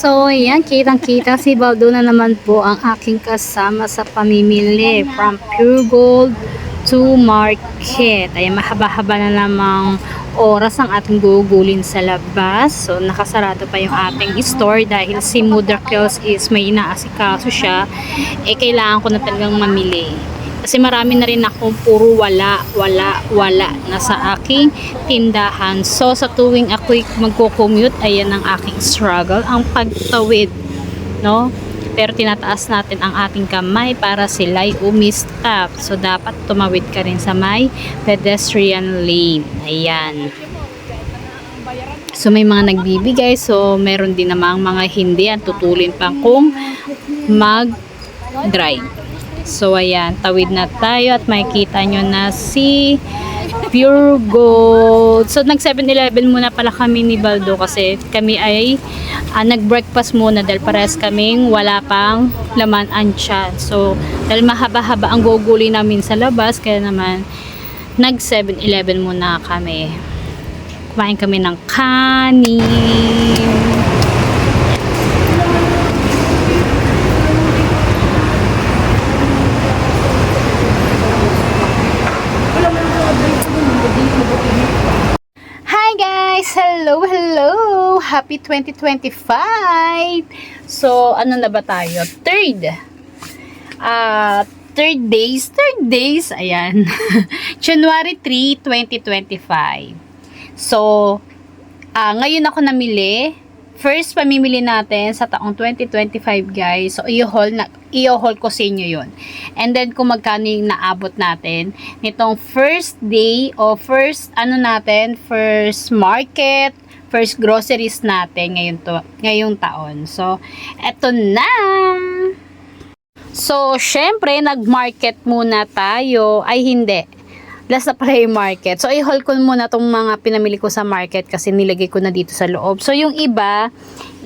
So, ayan, kitang-kita si Baldo na naman po ang aking kasama sa pamimili from Pure Gold to Market. Ayan, mahaba-haba na namang oras ang ating gugulin sa labas. So, nakasarado pa yung ating store dahil si Mother Kills is may inaasikaso siya. Eh, kailangan ko na talagang mamili. Kasi marami na rin akong puro wala, wala, wala na sa aking tindahan. So, sa tuwing ako'y magko-commute, ayan ang aking struggle, ang pagtawid, no? Pero tinataas natin ang ating kamay para sila'y umistop. So, dapat tumawid ka rin sa may pedestrian lane. Ayan. So, may mga nagbibigay. So, meron din namang mga hindi. Ang tutulin pa kung mag-drive. So, ayan, tawid na tayo at makikita nyo na si Pure Gold. So, nag 7-Eleven muna pala kami ni Baldo kasi kami ay ah, nag-breakfast muna dahil pares kaming wala pang laman ang tiyan. So, dahil mahaba-haba ang guguli namin sa labas, kaya naman nag 7-Eleven muna kami. Kumain kami ng kanin. Hello, hello! Happy 2025! So, ano na ba tayo? Third. Ah, third days, third days, ayan. January 3, 2025. So, ah ngayon ako namili. First pamimili natin sa taong 2025 guys. So, i-haul, na, i-haul ko sa inyo yun. And then, kung magkano yung naabot natin nitong first day o first, ano natin, first market, first groceries natin ngayon, to, ngayong taon. So, eto na! So, syempre, nag-market muna tayo. Ay, hindi. Last na pala yung market. So, i-haul ko muna tong mga pinamili ko sa market kasi nilagay ko na dito sa loob. So, yung iba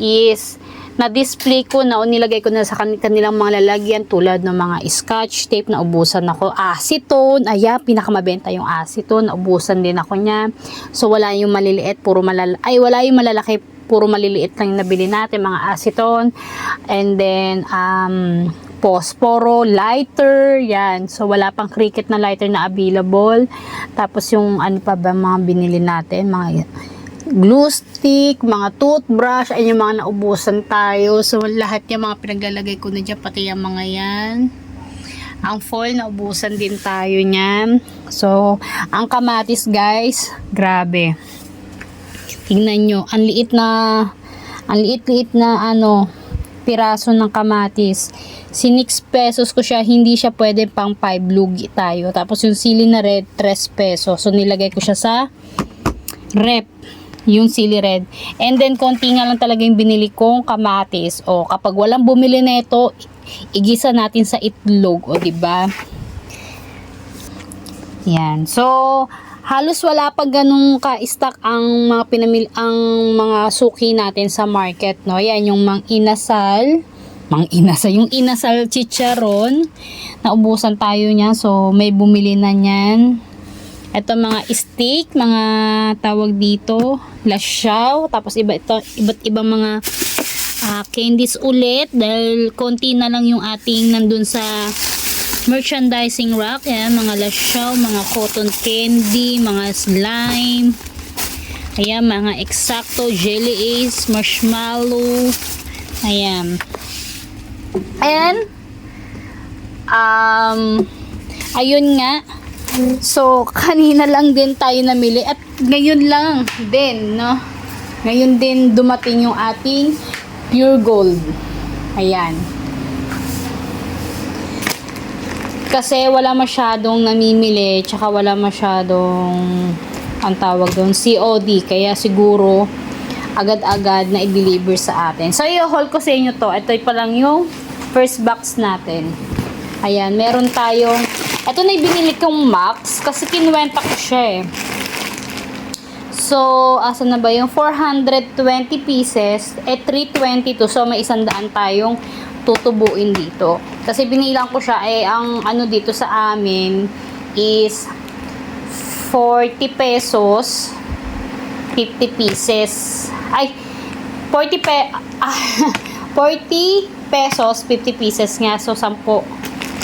is na-display ko na o nilagay ko na sa kan- kanilang mga lalagyan tulad ng mga scotch tape na ubusan ako. Acetone, ayan, pinakamabenta yung acetone. Naubusan din ako niya. So, wala yung maliliit, puro malala ay, wala yung malalaki, puro maliliit lang yung nabili natin, mga acetone. And then, um, posporo, lighter, yan. So, wala pang cricket na lighter na available. Tapos, yung ano pa ba mga binili natin, mga glue stick, mga toothbrush, ay yung mga naubusan tayo. So, lahat yung mga pinaglalagay ko na dyan, pati yung mga yan. Ang fall, naubusan din tayo niyan. So, ang kamatis, guys, grabe. Tingnan nyo, ang liit na, ang liit-liit na, ano, piraso ng kamatis. Sinix pesos ko siya, hindi siya pwede pang 5 lugi tayo. Tapos yung sili na red, 3 pesos. So nilagay ko siya sa rep, yung sili red. And then konti nga lang talaga yung binili kong kamatis. O kapag walang bumili na ito, igisa natin sa itlog, o ba? Yan. So, halos wala pa ganung ka-stock ang mga pinamil ang mga suki natin sa market, no? Yan yung mang inasal, mang inasal, yung inasal chicharon. Naubusan tayo niyan, so may bumili na niyan. Ito mga steak, mga tawag dito, lasyaw, tapos iba ito, iba't ibang mga ah, candies ulit dahil konti na lang yung ating nandun sa merchandising rack. Ayan, mga lasyaw, mga cotton candy, mga slime. Ayan, mga exacto, jelly ace, marshmallow. Ayan. Ayan. Um, ayun nga. So, kanina lang din tayo namili at ngayon lang din, no? Ngayon din dumating yung ating pure gold. Ayan. Kasi wala masyadong namimili, tsaka wala masyadong ang tawag doon, COD. Kaya siguro agad-agad na i-deliver sa atin. So, i-haul ko sa inyo to. Ito pa lang yung first box natin. Ayan, meron tayong, ito na binili kong Max kasi kinuwenta ko siya eh. So, asa na ba yung 420 pieces, eh 322. So, may isang daan tayong tutubuin dito. Kasi binilang ko siya, eh, ang ano dito sa amin is 40 pesos, 50 pieces. Ay, 40 pe ah, 40 pesos, 50 pieces nga. So, 10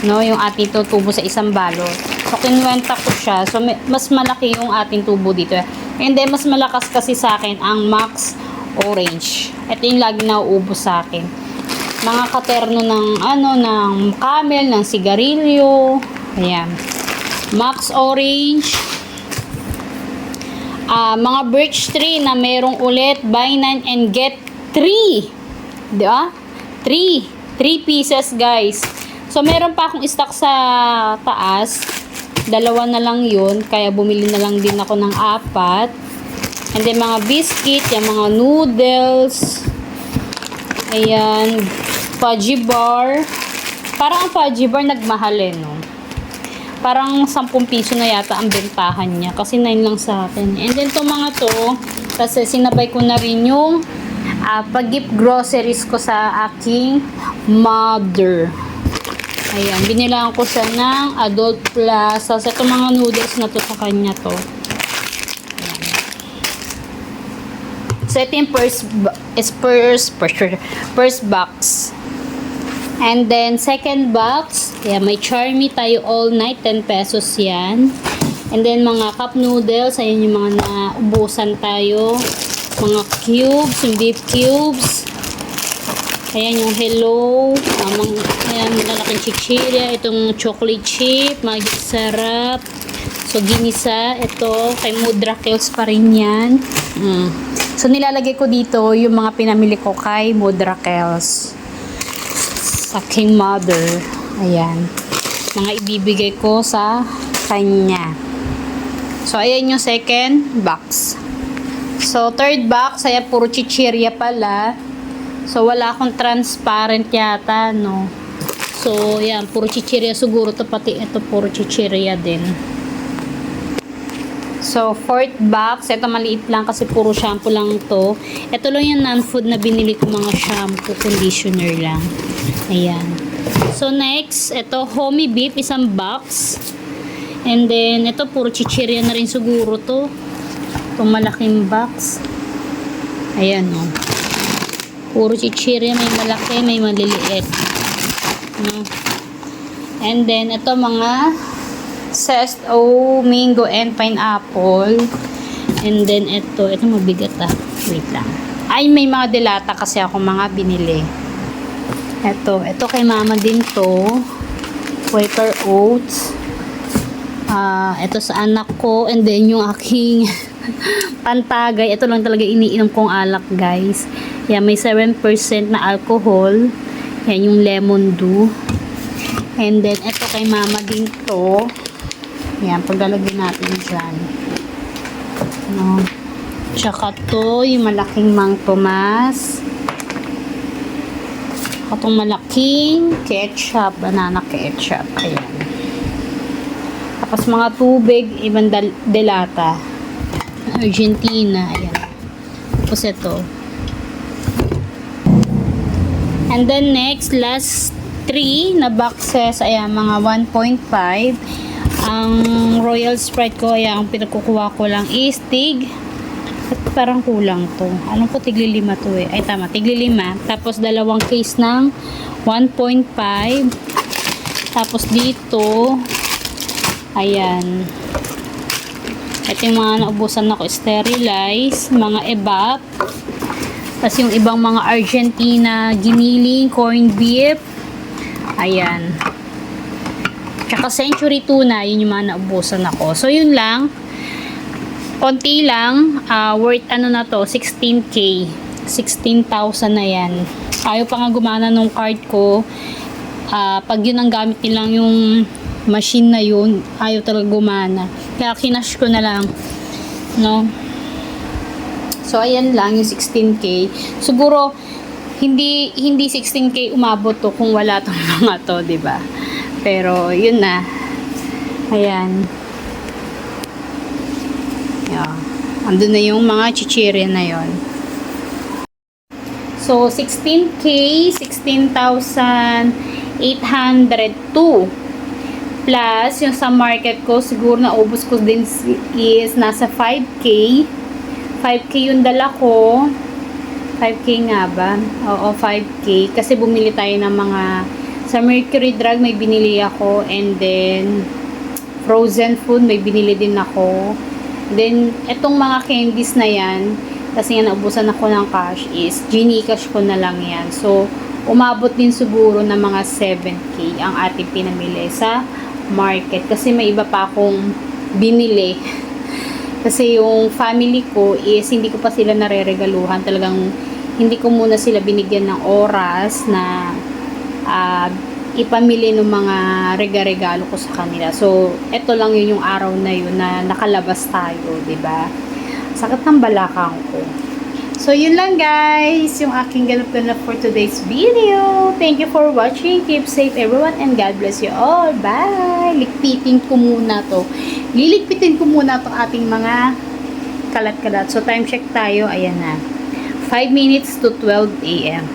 no, yung ating tutubo sa isang balot. So, kinwenta ko siya. So, may- mas malaki yung ating tubo dito. And then, mas malakas kasi sa akin ang Max Orange. Ito yung lagi nauubos sa akin. Mga katerno ng, ano, ng camel, ng sigarilyo. Ayan. Max Orange. Ah, mga birch tree na merong ulit buy 9 and get 3. Di ba? 3. 3 pieces, guys. So, meron pa akong stock sa taas. Dalawa na lang yun. Kaya bumili na lang din ako ng apat. And then, mga biscuit, yung mga noodles. Ayan. Fudgy bar. Parang ang fudgy bar nagmahal eh, no? Parang 10 piso na yata ang bentahan niya. Kasi 9 lang sa akin. And then, itong mga to, kasi sinabay ko na rin yung ah, pag-gift groceries ko sa aking mother. Ayan, binilang ko siya ng Adult Plus. Tapos itong mga noodles na to sa kanya to. So, ito yung first, is first, first, first box. And then, second box, yeah, may Charmy tayo all night, 10 pesos yan. And then, mga cup noodles, ayan yung mga naubusan tayo. Mga cubes, yung beef cubes. Ayan yung hello. Amang, ayan, malalaking chichirya. Itong chocolate chip, magic sarap. So, ginisa. Ito, kay Mudra Kills pa rin yan. Mm. So, nilalagay ko dito yung mga pinamili ko kay Mudra Kills sa King Mother. Ayan. Mga ibibigay ko sa kanya. So, ayan yung second box. So, third box, ayan, puro chichirya pala. So, wala akong transparent yata, no? So, ayan, puro chichirya siguro to pati ito puro chichirya din. So, fourth box. Ito maliit lang kasi puro shampoo lang to. Ito lang yung non-food na binili ko mga shampoo, conditioner lang. Ayan. So, next, ito, homey beef, isang box. And then, ito, puro chichirya na rin siguro to. Itong malaking box. Ayan, oh. Puro chichirya, may malaki, may maliliit. No? And then, ito mga sesto, mango, and pineapple. And then, ito, ito mabigat ah. Wait lang. Ay, may mga delata kasi ako mga binili. Ito, ito kay mama din to. Quaker Oats. Ah, ito sa anak ko. And then, yung aking pantagay. Ito lang talaga iniinom kong alak, guys. Yan, may 7% na alcohol. Yan, yung lemon dew. And then, ito kay mama din to. Yan, paglalagay natin dyan. No. Tsaka to, yung malaking Mang Tomas. Tsaka tong malaking ketchup, banana ketchup. Ayan. Tapos mga tubig, ibang delata. Argentina, ayan. Tapos ito. And then next, last 3 na boxes, ayan, mga 1.5. Ang Royal Sprite ko, ayan, ang pinagkukuha ko lang is tig. At parang kulang to. Ano po tigli lima to eh? Ay tama, tigli lima. Tapos dalawang case ng 1.5. Tapos dito, ayan. Ito yung mga naubusan na ko sterilize, mga ebap. Tapos yung ibang mga Argentina, giniling, corned beef. Ayan. Tsaka century tuna, yun yung mga naubusan ako. So, yun lang. Konti lang. ah, worth ano na to, 16k. 16,000 na yan. Ayaw pa nga gumana nung card ko. Ah, pag yun ang gamit nilang yung machine na yun, ayaw talaga gumana. Kaya kinash ko na lang. No? So, ayan lang yung 16k. Siguro, hindi hindi 16k umabot to kung wala tong mga to, 'di ba? Pero yun na. Ayan. Yeah. Andun na yung mga chichirya na yon. So 16k, 16,802 plus yung sa market ko siguro na ubos ko din is nasa 5k 5k yung dala ko 5K nga ba? Oo, 5K. Kasi bumili tayo ng mga... Sa Mercury Drug may binili ako. And then, frozen food may binili din ako. Then, etong mga candies na yan, kasi nga naubusan ako ng cash is, ginikash ko na lang yan. So, umabot din siguro ng mga 7K ang ating pinamili sa market. Kasi may iba pa akong binili. Kasi yung family ko is hindi ko pa sila nareregaluhan. Talagang hindi ko muna sila binigyan ng oras na ah, ipamili ng mga rega-regalo ko sa kanila. So, eto lang yun yung araw na yun na nakalabas tayo, ba? Sakit ng balakang ko. So, yun lang guys, yung aking ganap-ganap for today's video. Thank you for watching. Keep safe everyone and God bless you all. Bye! Likpitin ko muna to. Liligpitin ko muna to ating mga kalat-kalat. So, time check tayo. Ayan na. 5 minutes to 12 a.m.